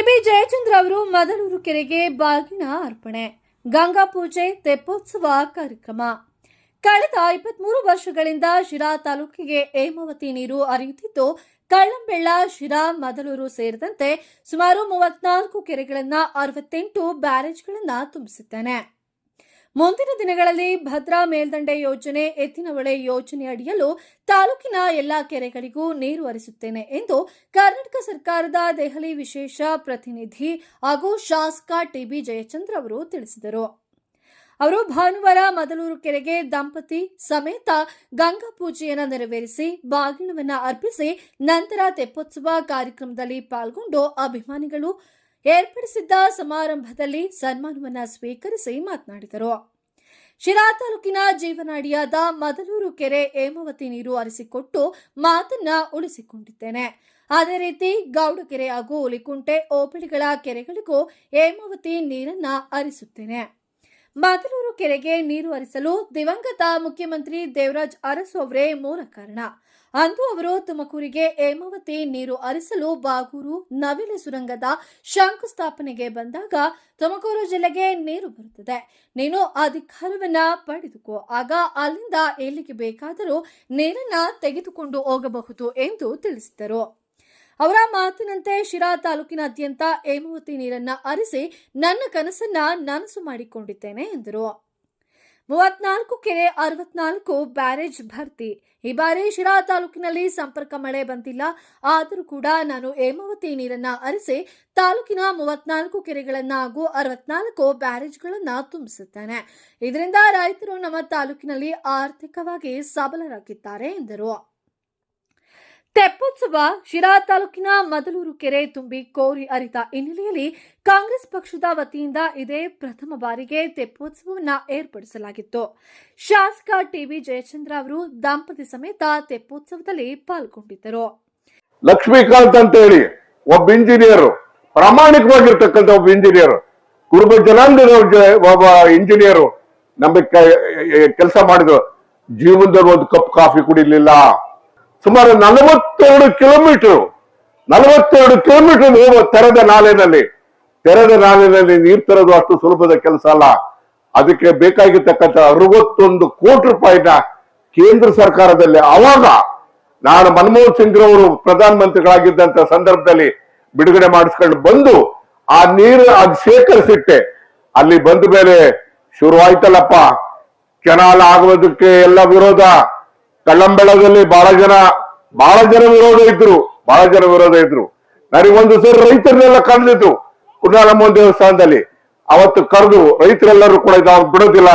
TB Jayachandra ಅವರು ಮದಲೂರು ಕೆರೆಗೆ ಬಾಗಿನ ಅರ್ಪಣೆ, ಗಂಗಾ ಪೂಜೆ, ತೆಪ್ಪೋತ್ಸವ ಕಾರ್ಯಕ್ರಮ. ಕಳೆದ ಇಪ್ಪತ್ಮೂರು ವರ್ಷಗಳಿಂದ ಶಿರಾ ತಾಲೂಕಿಗೆ ಹೇಮಾವತಿ ನೀರು ಹರಿಯುತ್ತಿದ್ದು, ಕಳ್ಳಂಬೆಳ್ಳ, ಶಿರಾ ಮದಲೂರು ಸೇರಿದಂತೆ ಸುಮಾರು ಮೂವತ್ನಾಲ್ಕು ಕೆರೆಗಳನ್ನು ಅರವತ್ತೆಂಟು ಬ್ಯಾರೇಜ್ಗಳನ್ನ ತುಂಬಿಸಿದ್ದಾನೆ. ಮುಂದಿನ ದಿನಗಳಲ್ಲಿ ಭದ್ರಾ ಮೇಲ್ದಂಡೆ ಯೋಜನೆ ಎತ್ತಿನಹೊಳೆ ಯೋಜನೆ ಅಡಿಯಲು ತಾಲೂಕಿನ ಎಲ್ಲಾ ಕೆರೆಗಳಿಗೂ ನೀರು ಹರಿಸುತ್ತೇನೆ ಎಂದು ಕರ್ನಾಟಕ ಸರ್ಕಾರದ ದೆಹಲಿ ವಿಶೇಷ ಪ್ರತಿನಿಧಿ ಹಾಗೂ ಶಾಸಕ ಟಿಬಿ ಜಯಚಂದ್ರ ಅವರು ತಿಳಿಸಿದರು. ಅವರು ಭಾನುವಾರ ಮದಲೂರು ಕೆರೆಗೆ ದಂಪತಿ ಸಮೇತ ಗಂಗಾ ಪೂಜೆಯನ್ನು ನೆರವೇರಿಸಿ ಬಾಗಿಣವನ್ನ ಅರ್ಪಿಸಿ ನಂತರ ತೆಪ್ಪೋತ್ಸವ ಕಾರ್ಯಕ್ರಮದಲ್ಲಿ ಪಾಲ್ಗೊಂಡು ಅಭಿಮಾನಿಗಳು ಏರ್ಪಡಿಸಿದ್ದ ಸಮಾರಂಭದಲ್ಲಿ ಸನ್ಮಾನವನ್ನ ಸ್ವೀಕರಿಸಿ ಮಾತನಾಡಿದರು. ಶಿರಾ ತಾಲೂಕಿನ ಜೀವನಾಡಿಯಾದ ಮದಲೂರು ಕೆರೆ ಹೇಮಾವತಿ ನೀರು ಹರಿಸಿಕೊಟ್ಟು ಮಾತನ್ನ ಉಳಿಸಿಕೊಂಡಿದ್ದೇನೆ. ಅದೇ ರೀತಿ ಗೌಡಕೆರೆ ಹಾಗೂ ಹುಲಿಕುಂಟೆ ಓಬಳಿಗಳ ಕೆರೆಗಳಿಗೂ ಹೇಮಾವತಿ ನೀರನ್ನ ಹರಿಸುತ್ತೇನೆ. ಮದಲೂರು ಕೆರೆಗೆ ನೀರು ಹರಿಸಲು ದಿವಂಗತ ಮುಖ್ಯಮಂತ್ರಿ ದೇವರಾಜ್ ಅರಸು ಅವರೇ ಮೂಲ ಕಾರಣ. ಅಂದು ಅವರು ತುಮಕೂರಿಗೆ ಹೇಮಾವತಿ ನೀರು ಹರಿಸಲು ಬಾಗೂರು ನವಿಲೆ ಸುರಂಗದ ಶಂಕುಸ್ಥಾಪನೆಗೆ ಬಂದಾಗ ತುಮಕೂರು ಜಿಲ್ಲೆಗೆ ನೀರು ಬರುತ್ತದೆ. ನೀನು ಅಧಿಕಾರವನ್ನ ಪಡೆದುಕೋ, ಆಗ ಅಲ್ಲಿಂದ ಎಲ್ಲಿಗೆ ಬೇಕಾದರೂ ನೀರನ್ನ ತೆಗೆದುಕೊಂಡು ಹೋಗಬಹುದು ಎಂದು ತಿಳಿಸಿದರು. ಅವರ ಮಾತಿನಂತೆ ಶಿರಾ ತಾಲೂಕಿನಾದ್ಯಂತ ಹೇಮಾವತಿ ನೀರನ್ನ ಹರಿಸಿ ನನ್ನ ಕನಸನ್ನ ನನಸು ಮಾಡಿಕೊಂಡಿದ್ದೇನೆ ಎಂದರು. ಮೂವತ್ನಾಲ್ಕು ಕೆರೆ, ಅರವತ್ನಾಲ್ಕು ಬ್ಯಾರೇಜ್ ಭರ್ತಿ. ಈ ಬಾರಿ ಶಿರಾ ತಾಲೂಕಿನಲ್ಲಿ ಸಂಪರ್ಕ ಮಳೆ ಬಂದಿಲ್ಲ. ಆದರೂ ಕೂಡ ನಾನು ಹೇಮಾವತಿ ನೀರನ್ನ ಅರಿಸಿ ತಾಲೂಕಿನ ಮೂವತ್ನಾಲ್ಕು ಕೆರೆಗಳನ್ನ ಹಾಗೂ ಅರವತ್ನಾಲ್ಕು ಬ್ಯಾರೇಜ್ಗಳನ್ನ ತುಂಬಿಸುತ್ತೇನೆ. ಇದರಿಂದ ರೈತರು ನಮ್ಮ ತಾಲೂಕಿನಲ್ಲಿ ಆರ್ಥಿಕವಾಗಿ ಸಬಲರಾಗಿದ್ದಾರೆ ಎಂದರು. ತೆಪ್ಪೋತ್ಸವ ಶಿರಾ ತಾಲೂಕಿನ ಮದಲೂರು ಕೆರೆ ತುಂಬಿ ಕೋರಿ ಅರಿತ ಹಿನ್ನೆಲೆಯಲ್ಲಿ ಕಾಂಗ್ರೆಸ್ ಪಕ್ಷದ ವತಿಯಿಂದ ಇದೇ ಪ್ರಥಮ ಬಾರಿಗೆ ತೆಪ್ಪೋತ್ಸವವನ್ನು ಏರ್ಪಡಿಸಲಾಗಿತ್ತು. ಶಾಸಕ ಟಿವಿ ಜಯಚಂದ್ರ ಅವರು ದಂಪತಿ ಸಮೇತ ತೆಪ್ಪೋತ್ಸವದಲ್ಲಿ ಪಾಲ್ಗೊಂಡಿದ್ದರು. ಲಕ್ಷ್ಮೀಕಾಂತ್ ಅಂತ ಹೇಳಿ ಒಬ್ಬ ಇಂಜಿನಿಯರ್, ಪ್ರಾಮಾಣಿಕವಾಗಿರ್ತಕ್ಕಂಥ ಒಬ್ಬ ಇಂಜಿನಿಯರ್, ಕುರುಬ ಜನಾಂಗದ ಒಬ್ಬ- ಇಂಜಿನಿಯರ್ ನಮಗೆ ಕೆಲಸ ಮಾಡಿದ್ರು. ಜೀವನದಲ್ಲಿ ಒಂದು ಕಪ್ ಕಾಫಿ ಕುಡಿಲಿಲ್ಲ. ಸುಮಾರು ನಲವತ್ತೆರಡು ಕಿಲೋಮೀಟರ್ ನಲವತ್ತೆರಡು ಕಿಲೋಮೀಟರ್ ಹೋಗುವ ತೆರೆದ ನಾಲೆನಲ್ಲಿ. ತೆರೆದ ನಾಲೆನಲ್ಲಿ ನೀರು ತರೋದು ಅಷ್ಟು ಸುಲಭದ ಕೆಲಸ ಅಲ್ಲ. ಅದಕ್ಕೆ ಬೇಕಾಗಿರ್ತಕ್ಕಂಥ ಅರವತ್ತೊಂದು ಕೋಟಿ ರೂಪಾಯಿನ ಕೇಂದ್ರ ಸರ್ಕಾರದಲ್ಲಿ ಅವಾಗ ನಾನು ಮನಮೋಹನ್ ಸಿಂಗ್ ರವರು ಪ್ರಧಾನಮಂತ್ರಿಗಳಾಗಿದ್ದಂತ ಸಂದರ್ಭದಲ್ಲಿ ಬಿಡುಗಡೆ ಮಾಡಿಸ್ಕೊಂಡು ಬಂದು ಆ ನೀರು ಅದು ಶೇಖರಿಸಿಟ್ಟೆ. ಅಲ್ಲಿ ಬಂದ ಮೇಲೆ ಶುರುವಾಯ್ತಲ್ಲಪ್ಪ. ಕೆನಾಲ್ ಆಗುವುದಕ್ಕೆ ಎಲ್ಲ ವಿರೋಧ. ಕಳ್ಳಂಬೆಳದಲ್ಲಿ ಬಹಳ ಜನ ಬಹಳ ಜನ ವಿರೋಧ ಇದ್ರು, ಬಹಳ ಜನ ವಿರೋಧ ಇದ್ರು. ಒಂದು ಸರಿ ರೈತರನ್ನೆಲ್ಲ ಕರೆದಿದ್ರು ಕುಂಡಾಲಮ್ಮ ದೇವಸ್ಥಾನದಲ್ಲಿ. ಅವತ್ತು ಕರೆದು ರೈತರೆಲ್ಲರೂ ಕೂಡ ನಾವು ಬಿಡೋದಿಲ್ಲ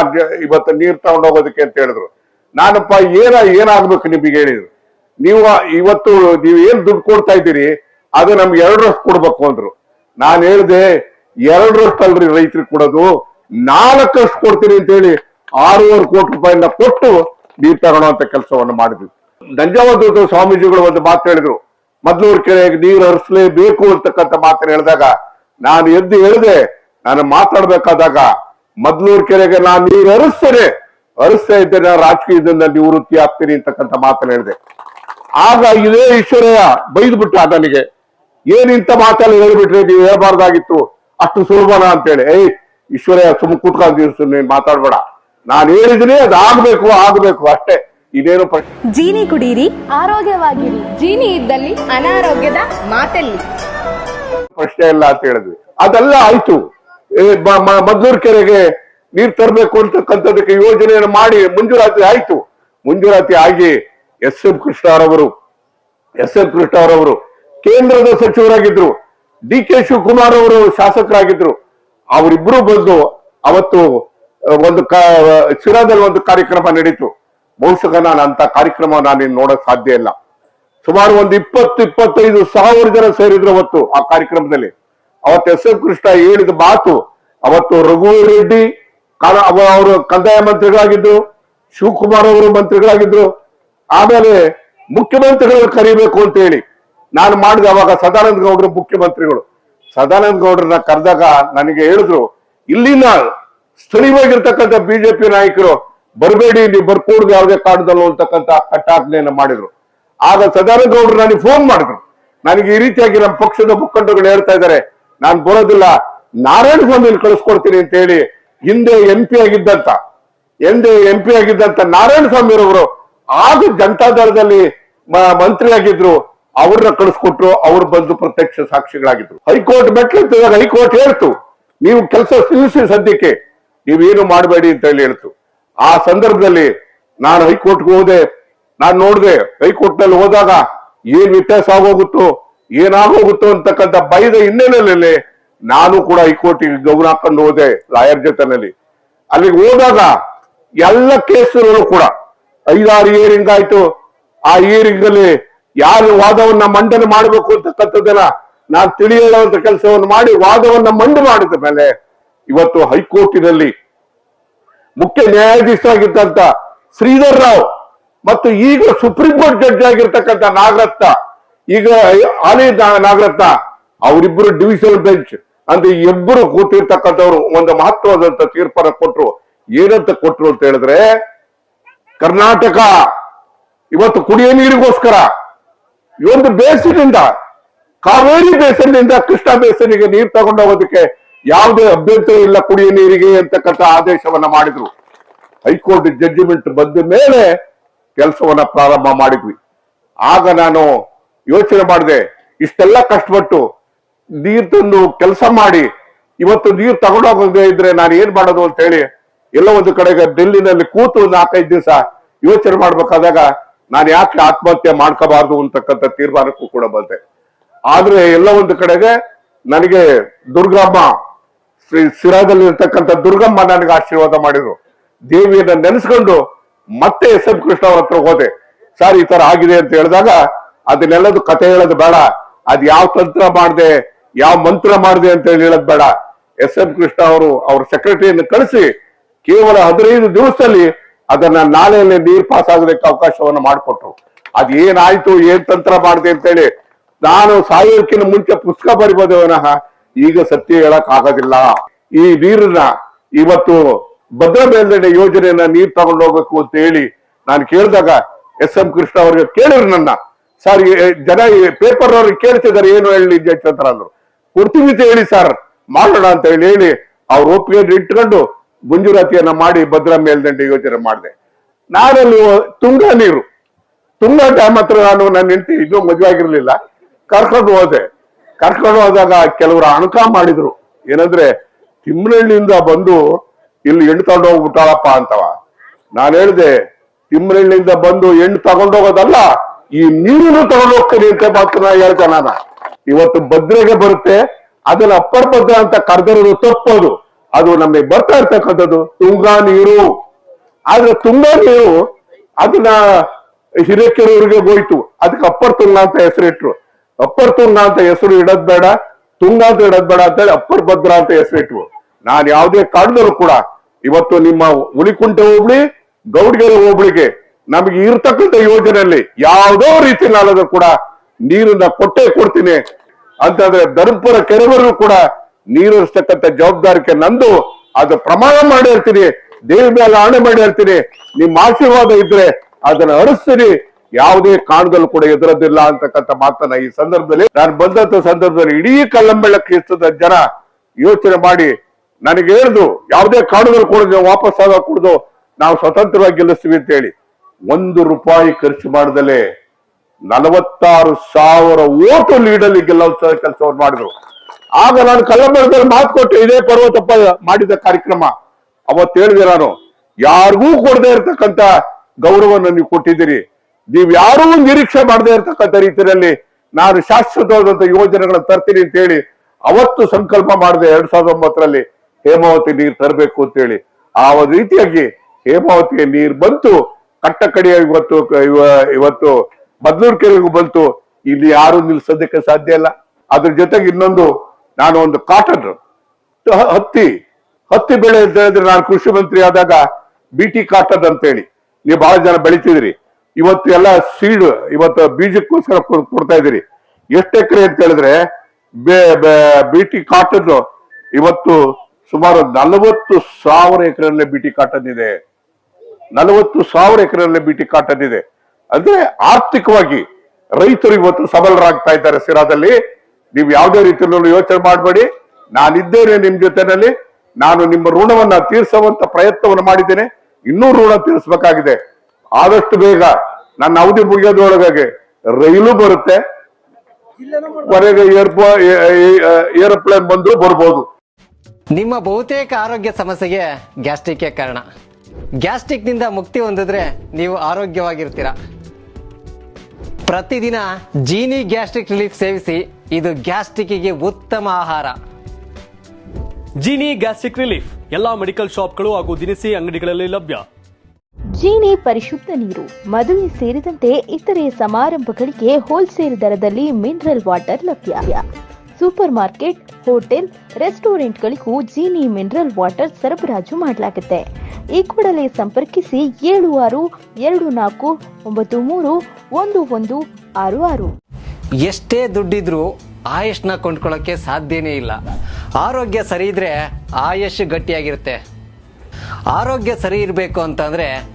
ಇವತ್ತು ನೀರ್ ತಗೊಂಡು ಹೋಗೋದಕ್ಕೆ ಅಂತ ಹೇಳಿದ್ರು. ನಾನಪ್ಪ, ಏನ, ಏನಾಗ್ಬೇಕು ನಿಮಗೆ ಹೇಳಿದ್ರು. ನೀವು ಇವತ್ತು ನೀವು ಏನ್ ದುಡ್ಡು ಕೊಡ್ತಾ ಇದ್ದೀರಿ, ಅದು ನಮ್ಗೆ ಎರಡರಷ್ಟು ಕೊಡ್ಬೇಕು ಅಂದ್ರು. ನಾನು ಹೇಳಿದೆ, ಎರಡರಷ್ಟು ಅಲ್ರಿ ರೈತರಿಗೆ ಕೊಡೋದು ನಾಲ್ಕರಷ್ಟು ಕೊಡ್ತೀನಿ ಅಂತ ಹೇಳಿ ಆರೂವರೆ ಕೋಟಿ ರೂಪಾಯಿಂದ ಕೊಟ್ಟು ನೀರ್ ಅಂತ ಕೆಲಸವನ್ನು ಮಾಡಿದ್ವಿ. ನಂಜಾವಧೂತ ಸ್ವಾಮೀಜಿಗಳು ಒಂದು ಮಾತು ಹೇಳಿದ್ರು. ಮದ್ಲೂರ್ ಕೆರೆಗೆ ನೀರು ಹರಿಸಲೇಬೇಕು ಅಂತಕ್ಕಂಥ ಮಾತನ್ನ ಹೇಳಿದಾಗ ನಾನು ಎದ್ದು ಹೇಳಿದೆ, ನಾನು ಮಾತಾಡ್ಬೇಕಾದಾಗ ಮದ್ಲೂರ್ ಕೆರೆಗೆ ನಾನು ನೀರು ಹರಿಸ್ತೇನೆ ಹರಿಸ್ತಾ ಇದ್ದೇನೆ ರಾಜಕೀಯದಿಂದ ನಿವೃತ್ತಿ ಆಗ್ತೀನಿ ಅಂತಕ್ಕಂಥ ಮಾತನ್ನ ಹೇಳಿದೆ. ಆಗ ಇದೇ ಈಶ್ವರಯ್ಯ ಬೈದ್ಬಿಟ್ಟ ನನಗೆ ಏನಿಂತ ಮಾತಲ್ಲಿ ಹೇಳ್ಬಿಟ್ರೆ ನೀವು ಹೇಳ್ಬಾರ್ದಾಗಿತ್ತು, ಅಷ್ಟು ಸುಲಭನ ಅಂತೇಳಿ. ಏಯ್, ಈಶ್ವರಯ್ಯ ಸುಮ್ ಕೂತ್ಕೊಂಡು ನೀನ್ ಮಾತಾಡ್ಬೇಡ. ನಾನು ಹೇಳಿದ್ರೆ ಅದು ಆಗ್ಬೇಕು ಆಗ್ಬೇಕು ಅಷ್ಟೇ. ಇದೇನು ಪ್ರಶ್ನೆ? ಜೀನಿ ಕುಡೀರಿ. ಆರೋಗ್ಯವಾಗಿರಿ. ಜೀನಿ ಇದ್ದಲ್ಲಿ ಅನಾರೋಗ್ಯದ ಮಾತೆಲ್ಲಿ. ಪ್ರಶ್ನೆ ಇಲ್ಲ ಅಂತ ಹೇಳಿದ್ವಿ. ಅದೆಲ್ಲ ಆಯ್ತು. ಏ, ಮ- ಮ- ಮದ್ದೂರು ಕೆರೆಗೆ ನೀರ್ ತರಬೇಕು ಅಂತಕ್ಕಂಥದಕ್ಕೆ ಯೋಜನೆಯನ್ನು ಮಾಡಿ ಮಂಜೂರಾತಿ ಆಯ್ತು. ಮಂಜೂರಾತಿ ಆಗಿ ಎಸ್ ಎಂ ಕೃಷ್ಣರವರು ಎಸ್ ಎಂ ಕೃಷ್ಣರವರು ಕೇಂದ್ರದ ಸಚಿವರಾಗಿದ್ರು. ಡಿ ಕೆ ಶಿವಕುಮಾರ್ ಅವರು ಶಾಸಕರಾಗಿದ್ರು. ಅವರಿಬ್ರು ಬಂದು ಅವತ್ತು ಒಂದು ಶಿರಾದಲ್ಲಿ ಒಂದು ಕಾರ್ಯಕ್ರಮ ನಡೀತು. ಬಹುಶಃ ನಾನು ಅಂತ ಕಾರ್ಯಕ್ರಮ ನಾನು ನೋಡಕ್ ಸಾಧ್ಯ ಇಲ್ಲ. ಸುಮಾರು ಒಂದು ಇಪ್ಪತ್ತು, ಇಪ್ಪತ್ತೈದು ಸಾವಿರ ಜನ ಸೇರಿದ್ರು ಅವತ್ತು ಆ ಕಾರ್ಯಕ್ರಮದಲ್ಲಿ. ಅವತ್ತು ಎಸ್ ಎಂ ಕೃಷ್ಣ ಹೇಳಿದ ಮಾತು, ಅವತ್ತು ರಘು ರೆಡ್ಡಿ ಅವರು ಕಂದಾಯ ಮಂತ್ರಿಗಳಾಗಿದ್ರು ಶಿವಕುಮಾರ್ ಅವರು ಮಂತ್ರಿಗಳಾಗಿದ್ರು ಆಮೇಲೆ ಮುಖ್ಯಮಂತ್ರಿಗಳು ಕರಿಬೇಕು ಅಂತ ಹೇಳಿ. ನಾನು ಮಾಡಿದ ಅವಾಗ ಸದಾನಂದ ಗೌಡರು ಮುಖ್ಯಮಂತ್ರಿಗಳು. ಸದಾನಂದ ಗೌಡರನ್ನ ಕರೆದಾಗ ನನಗೆ ಹೇಳಿದ್ರು, ಇಲ್ಲಿನ ಸ್ಥಳೀಯವಾಗಿರ್ತಕ್ಕಂಥ ಬಿಜೆಪಿ ನಾಯಕರು, ಬರಬೇಡಿ, ನೀವು ಬರ್ಕೂಡ್ದು ಯಾವುದೇ ಕಾರಣದಲ್ಲೂ ಅಂತಕ್ಕಂಥ ಕಟ್ಟಾಜ್ಞೆಯನ್ನು ಮಾಡಿದ್ರು. ಆಗ ಸದಾನಂದ ಗೌಡರು ನನಗೆ ಫೋನ್ ಮಾಡಿದ್ರು. ನನಗೆ ಈ ರೀತಿಯಾಗಿ ನಮ್ಮ ಪಕ್ಷದ ಮುಖಂಡರುಗಳು ಹೇಳ್ತಾ ಇದ್ದಾರೆ, ನಾನು ಬರೋದಿಲ್ಲ, ನಾರಾಯಣ ಸ್ವಾಮಿನ ಕಳಿಸ್ಕೊಡ್ತೀನಿ ಅಂತ ಹೇಳಿ ಹಿಂದೆ ಎಂ ಪಿ ಆಗಿದ್ದಂತ, ಹಿಂದೆ ಎಂ ಪಿ ಆಗಿದ್ದಂತ ನಾರಾಯಣ ಸ್ವಾಮಿರವರು ಆಗ ಜನತಾದಳದಲ್ಲಿ ಮಂತ್ರಿ ಆಗಿದ್ರು ಅವ್ರನ್ನ ಕಳಿಸ್ಕೊಟ್ರು, ಅವ್ರು ಬಂದು ಪ್ರತ್ಯಕ್ಷ ಸಾಕ್ಷಿಗಳಾಗಿದ್ರು. ಹೈಕೋರ್ಟ್ ಮೆಟ್ಲಿತ್ತು ಹೈಕೋರ್ಟ್ ಹೇಳ್ತು, ನೀವು ಕೆಲಸ ನಿಲ್ಲಿಸಿ ಸದ್ಯಕ್ಕೆ ನೀವೇನು ಮಾಡಬೇಡಿ ಅಂತ ಹೇಳಿ ಹೇಳ್ತು ಆ ಸಂದರ್ಭದಲ್ಲಿ ನಾನು ಹೈಕೋರ್ಟ್ಗೆ ಹೋದೆ. ನಾನು ನೋಡಿದೆ ಹೈಕೋರ್ಟ್ನಲ್ಲಿ ಹೋದಾಗ ಏನ್ ವ್ಯತ್ಯಾಸ ಆಗೋಗುತ್ತೋ, ಏನಾಗೋಗುತ್ತೋ ಅಂತಕ್ಕಂಥ ಭಯದ ಹಿನ್ನೆಲೆಯಲ್ಲಿ ನಾನು ಕೂಡ ಹೈಕೋರ್ಟಿಗೆ ಗೌರವ ಹಾಕೊಂಡು ಹೋದೆ ಲಾಯರ್ ಜೊತೆನಲ್ಲಿ ಅಲ್ಲಿಗೆ ಹೋದಾಗ ಎಲ್ಲ ಕೇಸುಗಳು ಕೂಡ ಐದಾರು ಏರಿಂಗ್ ಆಯ್ತು. ಆ ಏರಿಂಗ್ ಅಲ್ಲಿ ಯಾರು ವಾದವನ್ನ ಮಂಡನೆ ಮಾಡಬೇಕು ಅಂತಕ್ಕಂಥದ್ದನ್ನ ನಾನು ತಿಳಿ ಹೇಳುವಂತ ಕೆಲಸವನ್ನು ಮಾಡಿ ವಾದವನ್ನ ಮಂಡು ಮಾಡಿದ ಮೇಲೆ ಇವತ್ತು ಹೈಕೋರ್ಟಿನಲ್ಲಿ ಮುಖ್ಯ ನ್ಯಾಯಾಧೀಶರಾಗಿದ್ದಂತ ಶ್ರೀಧರ್ ರಾವ್ ಮತ್ತು ಈಗ ಸುಪ್ರೀಂ ಕೋರ್ಟ್ ಜಡ್ಜ್ ಆಗಿರ್ತಕ್ಕಂಥ ನಾಗರತ್ನ, ಈಗ ಆಲಿ ನಾಗರತ್ನ, ಅವರಿಬ್ಬರು ಡಿವಿಷನ್ ಬೆಂಚ್, ಅಂದ್ರೆ ಇಬ್ಬರು ಕೂತಿರ್ತಕ್ಕಂಥವ್ರು ಒಂದು ಮಹತ್ವದಂತ ತೀರ್ಪನ್ನ ಕೊಟ್ರು. ಏನಂತ ಕೊಟ್ಟರು ಅಂತ ಹೇಳಿದ್ರೆ, ಕರ್ನಾಟಕ ಇವತ್ತು ಕುಡಿಯ ನೀರಿಗೋಸ್ಕರ ಒಂದು ಬೇಸಿನಿಂದ, ಕಾವೇರಿ ಬೇಸನ್ನಿಂದ ಕೃಷ್ಣ ಬೇಸನಿಗೆ ನೀರು ತಗೊಂಡು ಹೋಗೋದಕ್ಕೆ ಯಾವುದೇ ಅಭ್ಯಂತರ ಇಲ್ಲ ಕುಡಿಯ ನೀರಿಗೆ ಅಂತಕ್ಕಂಥ ಆದೇಶವನ್ನ ಮಾಡಿದ್ರು. ಹೈಕೋರ್ಟ್ ಜಡ್ಜ್ಮೆಂಟ್ ಬಂದ ಮೇಲೆ ಕೆಲಸವನ್ನ ಪ್ರಾರಂಭ ಮಾಡಿದ್ವಿ. ಆಗ ನಾನು ಯೋಚನೆ ಮಾಡಿದೆ, ಇಷ್ಟೆಲ್ಲ ಕಷ್ಟಪಟ್ಟು ನೀರ್ ತಂದು ಕೆಲಸ ಮಾಡಿ, ಇವತ್ತು ನೀರು ತಗೊಂಡೋಗದೆ ಇದ್ರೆ ನಾನು ಏನ್ ಮಾಡೋದು ಅಂತ ಹೇಳಿ ಎಲ್ಲ ಒಂದು ಕಡೆಗೆ ಡೆಲ್ಲಿನಲ್ಲಿ ಕೂತು ನಾಲ್ಕೈದು ದಿವಸ ಯೋಚನೆ ಮಾಡ್ಬೇಕಾದಾಗ ನಾನು ಯಾಕೆ ಆತ್ಮಹತ್ಯೆ ಮಾಡ್ಕೋಬಾರ್ದು ಅಂತಕ್ಕಂಥ ತೀರ್ಮಾನಕ್ಕೂ ಕೂಡ ಬಂದೆ. ಆದ್ರೆ ಎಲ್ಲ ಒಂದು ಕಡೆಗೆ ನನಗೆ ದುರ್ಗಮ್ಮ ಶ್ರೀ ಸಿರಾದಲ್ಲಿ ಇರ್ತಕ್ಕಂಥ ದುರ್ಗಮ್ಮ ನನಗೆ ಆಶೀರ್ವಾದ ಮಾಡಿದ್ರು. ದೇವಿಯನ್ನ ನೆನೆಸ್ಕೊಂಡು ಮತ್ತೆ ಎಸ್ ಎಂ ಕೃಷ್ಣ ಅವ್ರ ಹತ್ರ ಹೋದೆ. ಸರ್, ಈ ತರ ಆಗಿದೆ ಅಂತ ಹೇಳಿದಾಗ ಅದನ್ನೆಲ್ಲದು ಕತೆ ಹೇಳೋದು ಬೇಡ. ಅದ್ ಯಾವ ತಂತ್ರ ಮಾಡಿದೆ, ಯಾವ ಮಂತ್ರ ಮಾಡಿದೆ ಅಂತ ಹೇಳಿ ಹೇಳೋದು ಬೇಡ. ಎಸ್ ಎಂ ಕೃಷ್ಣ ಅವರು ಅವ್ರ ಸೆಕ್ರೆಟರಿಯನ್ನು ಕಳಿಸಿ ಕೇವಲ ಹದಿನೈದು ದಿವಸದಲ್ಲಿ ಅದನ್ನ ನಾಳೆಯಲ್ಲಿ ನೀರ್ ಪಾಸ್ ಆಗೋದಕ್ಕೆ ಅವಕಾಶವನ್ನ ಮಾಡಿಕೊಟ್ರು. ಅದ್ ಏನಾಯ್ತು, ಏನ್ ತಂತ್ರ ಮಾಡಿದೆ ಅಂತ ಹೇಳಿ ನಾನು ಸಾಯೋಕ್ಕಿಂತ ಮುಂಚೆ ಪುಸ್ತಕ ಬರಿಬೋದೇವನಹ ವಿನಃ ಈಗ ಸತ್ಯ ಹೇಳಕ್ ಆಗೋದಿಲ್ಲ. ಈ ನೀರನ್ನ ಇವತ್ತು ಭದ್ರಾ ಮೇಲ್ದಂಡೆ ಯೋಜನೆಯನ್ನ ನೀರ್ ತಗೊಂಡು ಹೋಗ್ಬೇಕು ಅಂತ ಹೇಳಿ ನಾನು ಕೇಳಿದಾಗ ಎಸ್ ಎಂ ಕೃಷ್ಣ ಅವ್ರಿಗೆ ಕೇಳಿದ್ರು ನನ್ನ. ಸರ್ ಜನ ಪೇಪರ್ ಅವ್ರಿಗೆ ಕೇಳ್ತಿದ್ದಾರೆ, ಏನು ಹೇಳಿ? ಜಯಚಂದ್ರ ಅಂದ್ರು. ಕೊಡ್ತೀವಿ ಹೇಳಿ ಸರ್ ಮಾಡೋಣ ಅಂತ ಹೇಳಿ ಹೇಳಿ. ಅವ್ರ ಒಪ್ಪಿಗೆ ಇಟ್ಕೊಂಡು ಮಂಜೂರಾತಿಯನ್ನ ಮಾಡಿ ಭದ್ರಾ ಮೇಲ್ದಂಡೆ ಯೋಜನೆ ಮಾಡಿದೆ. ನಾನಲ್ಲಿ ತುಂಗಾ ನೀರು. ತುಂಗಾ ಡ್ಯಾಮ್ ಹತ್ರ ನಾನು ನನ್ನ ಹೆಂಡತಿ ಇನ್ನೂ ಮದುವೆ ಆಗಿರ್ಲಿಲ್ಲ. ಕರ್ಕೊಂಡು ಹೋದೆ. ಕರ್ಕೊಂಡು ಹೋದಾಗ ಕೆಲವರು ಅಣಕ ಮಾಡಿದ್ರು. ಏನಂದ್ರೆ ತಿಮ್ಮನಹಳ್ಳಿಯಿಂದ ಬಂದು ಇಲ್ಲಿ ಹೆಣ್ಣು ತಗೊಂಡು ಹೋಗ್ಬಿಟ್ಟಾಳಪ್ಪ ಅಂತವ. ನಾನು ಹೇಳಿದೆ ತಿಮ್ಮನಹಳ್ಳಿಯಿಂದ ಬಂದು ಹೆಣ್ಣು ತಗೊಂಡೋಗೋದಲ್ಲ ಈ ನೀರನ್ನು ತಗೊಂಡು ಹೋಗ್ತೀನಿ ಅಂತ ಮಾತ್ರ ಹೇಳ್ತೇನೆ ನಾನು. ಇವತ್ತು ಭದ್ರೆಗೆ ಬರುತ್ತೆ, ಅದನ್ನ ಅಪ್ಪರ್ ಭದ್ರ ಅಂತ ಕರೆದಿರೋದು ತಪ್ಪೋದು. ಅದು ನಮಗೆ ಬರ್ತಾ ಇರ್ತಕ್ಕಂಥದ್ದು, ತುಂಗಾ ನೀರು. ಆದ್ರೆ ತುಂಗಾ ನೀರು, ಅದನ್ನ ಹಿರೇಕೆರೂರಿಗೆ ಹೋಯ್ತು. ಅದಕ್ಕೆ ಅಪ್ಪರ್ ತುಂಗಾ ಅಂತ ಹೆಸರಿಟ್ರು. ಅಪ್ಪರ್ ತುಂಗ ಅಂತ ಹೆಸರು ಇಡೋದ್ ಬೇಡ, ತುಂಗ ಅಂತ ಇಡೋದ್ ಬೇಡ ಅಂತ ಹೇಳಿ ಅಪ್ಪರ್ ಭದ್ರ ಅಂತ ಹೆಸರಿಟ್ವು ನಾನು ಯಾವುದೇ ಕಾಡ್ದಲ್ಲೂ ಕೂಡ ಇವತ್ತು ನಿಮ್ಮ ಹುಲಿಕುಂಟೆ ಹೋಬಳಿ, ಗೌಡ್ಗೆರೆ ಹೋಬಳಿಗೆ ನಮಗೆ ಇರ್ತಕ್ಕಂಥ ಯೋಜನೆಯಲ್ಲಿ ಯಾವುದೋ ನಾನು ಕೂಡ ನೀರನ್ನ ಕೊಟ್ಟೆ ಕೊಡ್ತೀನಿ. ಅಂತಂದ್ರೆ ಧರ್ಮಪುರ ಕೆರೆವರೆಗೂ ಕೂಡ ನೀರು ಇರ್ತಕ್ಕಂಥ ಜವಾಬ್ದಾರಿಕೆ ನಂದು. ಅದು ಪ್ರಮಾಣ ಮಾಡಿರ್ತೀನಿ ದೇವಿ ಮೇಲೆ ಆಣೆ ಮಾಡಿರ್ತೀನಿ. ನಿಮ್ಮ ಆಶೀರ್ವಾದ ಇದ್ರೆ ಅದನ್ನ ಹರಿಸ್ತೀನಿ ಯಾವುದೇ ಕಾರಣದಲ್ಲೂ ಕೂಡ ಎದುರದಿಲ್ಲ ಅಂತಕ್ಕಂಥ ಮಾತನ್ನ ಈ ಸಂದರ್ಭದಲ್ಲಿ ನಾನು ಬಂದಂತ ಸಂದರ್ಭದಲ್ಲಿ ಇಡೀ ಕಲ್ಲಂಬೆಳ್ಳ ಕ್ಷೇತ್ರದ ಜನ ಯೋಚನೆ ಮಾಡಿ ನನಗೆ ಹೇಳ್ದು ಯಾವುದೇ ಕಾರಣದಲ್ಲಿ ಕೂಡ ವಾಪಸ್ ಆಗ ಕುಡ್ದು ನಾವು ಸ್ವತಂತ್ರವಾಗಿ ಗೆಲ್ಲಿಸ್ತೀವಿ ಅಂತ ಹೇಳಿ. ಒಂದು ರೂಪಾಯಿ ಖರ್ಚು ಮಾಡದಲ್ಲೇ ನಲವತ್ತಾರು ಸಾವಿರ ಓಟು ಲೀಡಲ್ಲಿ ಗೆಲ್ಲುವಂತ ಕೆಲಸವನ್ನು ಮಾಡಿದ್ರು. ಆಗ ನಾನು ಕಲ್ಲಂಬೆಳದಲ್ಲಿ ಮಾತು ಕೊಟ್ಟೆ ಇದೇ ಪರ್ವತಪ್ಪ ಮಾಡಿದ ಕಾರ್ಯಕ್ರಮ ಅವತ್ತು ಹೇಳಿದೆ ನಾನು. ಯಾರಿಗೂ ಕೊಡದೆ ಇರತಕ್ಕಂತ ಗೌರವವನ್ನು ನೀವು ಕೊಟ್ಟಿದ್ದೀರಿ. ನೀವು ಯಾರೂ ನಿರೀಕ್ಷೆ ಮಾಡದೆ ಇರತಕ್ಕಂಥ ರೀತಿಯಲ್ಲಿ ನಾನು ಶಾಶ್ವತವಾದಂತ ಯೋಜನೆಗಳನ್ನು ತರ್ತೀನಿ ಅಂತ ಹೇಳಿ ಅವತ್ತು ಸಂಕಲ್ಪ ಮಾಡಿದೆ ಎರಡ್ ಸಾವಿರದ ಒಂಬತ್ತರಲ್ಲಿ ಹೇಮಾವತಿ ನೀರು ತರಬೇಕು ಅಂತ ಹೇಳಿ. ಆ ಒಂದು ರೀತಿಯಾಗಿ ಹೇಮಾವತಿಗೆ ನೀರು ಬಂತು. ಕಟ್ಟಕಡೆಯ ಇವತ್ತು ಇವತ್ತು ಬದ್ಲೂರ್ ಕೆರೆಗೂ ಬಂತು. ಇಲ್ಲಿ ಯಾರು ನಿಲ್ಸೋದಕ್ಕೆ ಸಾಧ್ಯ ಇಲ್ಲ. ಅದ್ರ ಜೊತೆಗೆ ಇನ್ನೊಂದು ನಾನು ಒಂದು ಕಾಟನ್ ಹತ್ತಿ ಹತ್ತಿ ಬೆಳೆ ಅಂತ ಹೇಳಿದ್ರೆ ನಾನು ಕೃಷಿ ಮಂತ್ರಿ ಆದಾಗ ಬಿ ಟಿ ಕಾಟನ್ ಅಂತ ಹೇಳಿ. ನೀವು ಬಹಳ ಜನ ಬೆಳಿತಿದ್ರಿ ಇವತ್ತು ಎಲ್ಲ ಸೀಡ್ ಇವತ್ತು ಬೀಜಕ್ಕೋಸ್ಕರ ಕೊಡ್ತಾ ಇದ್ದೀರಿ. ಎಷ್ಟು ಎಕರೆ ಅಂತ ಹೇಳಿದ್ರೆ ಬಿ ಟಿ ಕಾಟನ್ ಇವತ್ತು ಸುಮಾರು ನಲವತ್ತು ಸಾವಿರ ಎಕರೆಲ್ಲೇ ಬಿ ಟಿ ಕಾಟನ್ ಇದೆ ನಲವತ್ತು ಸಾವಿರ ಎಕರೆಲ್ಲೇ ಬಿ ಟಿ ಕಾಟನ್ ಇದೆ ಅಂದ್ರೆ ಆರ್ಥಿಕವಾಗಿ ರೈತರು ಇವತ್ತು ಸಬಲರಾಗ್ತಾ ಇದ್ದಾರೆ ಸಿರಾದಲ್ಲಿ. ನೀವು ಯಾವುದೇ ರೀತಿಯಲ್ಲೂ ಯೋಚನೆ ಮಾಡಬೇಡಿ. ನಾನಿದ್ದೇನೆ ನಿಮ್ ಜೊತೆನಲ್ಲಿ. ನಾನು ನಿಮ್ಮ ಋಣವನ್ನ ತೀರಿಸುವಂತ ಪ್ರಯತ್ನವನ್ನು ಮಾಡಿದ್ದೇನೆ. ಇನ್ನೂ ಋಣ ತೀರಿಸಬೇಕಾಗಿದೆ. ಆದಷ್ಟು ಬೇಗ ನನ್ನ ಅವಧಿ ಮುಗಿಯೋದ್ರೊಳಗಾಗಿ ರೈಲು ಬರುತ್ತೆ. ಕೊನೆಗೆ ಏರ್ಪೋ ಏರೋಪ್ಲೇನ್ ಬಂದ್ರು ಬರ್ಬೋದು. ನಿಮ್ಮ ಬಹುತೇಕ ಆರೋಗ್ಯ ಸಮಸ್ಯೆಗೆ ಗ್ಯಾಸ್ಟ್ರಿಕ್ ಕಾರಣ. ಗ್ಯಾಸ್ಟ್ರಿಕ್ನಿಂದ ಮುಕ್ತಿ ಹೊಂದಿದ್ರೆ ನೀವು ಆರೋಗ್ಯವಾಗಿರ್ತೀರ. ಪ್ರತಿದಿನ ಜೀನಿ ಗ್ಯಾಸ್ಟ್ರಿಕ್ ರಿಲೀಫ್ ಸೇವಿಸಿ ಇದು ಗ್ಯಾಸ್ಟ್ರಿಕ್ಗೆ ಉತ್ತಮ ಆಹಾರ. ಜೀನಿ ಗ್ಯಾಸ್ಟ್ರಿಕ್ ರಿಲೀಫ್ ಎಲ್ಲಾ ಮೆಡಿಕಲ್ ಶಾಪ್ಗಳು ಹಾಗೂ ದಿನಸಿ ಅಂಗಡಿಗಳಲ್ಲಿ ಲಭ್ಯ. ಜೀನಿ ಪರಿಶುದ್ಧ ನೀರು, ಮದುವೆ ಸೇರಿದಂತೆ ಇತರೆ ಸಮಾರಂಭಗಳಿಗೆ ಹೋಲ್ಸೇಲ್ ದರದಲ್ಲಿ ಮಿನರಲ್ ವಾಟರ್ ಲಭ್ಯ. ಸೂಪರ್ ಮಾರ್ಕೆಟ್ ಹೋಟೆಲ್, ರೆಸ್ಟೋರೆಂಟ್ಗಳಿಗೂ ಜೀನಿ ಮಿನರಲ್ ವಾಟರ್ ಸರಬರಾಜು ಮಾಡಲಾಗುತ್ತೆ. ಈ ಕೂಡಲೇ ಸಂಪರ್ಕಿಸಿ ಏಳು ಆರು, ಎರಡು ನಾಲ್ಕು, ಒಂಬತ್ತು ಮೂರು, ಒಂದು ಒಂದು ಆರು ಆರು. ಎಷ್ಟೇ ದುಡ್ಡಿದ್ರೂ ಆಯುಷ್ನ ಕೊಂಡ್ಕೊಳ್ಳೋಕ್ಕೆ ಸಾಧ್ಯನೇ ಇಲ್ಲ. ಆರೋಗ್ಯ ಸರಿ ಇದ್ರೆ ಆಯುಷ್ ಗಟ್ಟಿಯಾಗಿರುತ್ತೆ. ಆರೋಗ್ಯ ಸರಿ ಇರಬೇಕು ಅಂತಂದ್ರೆ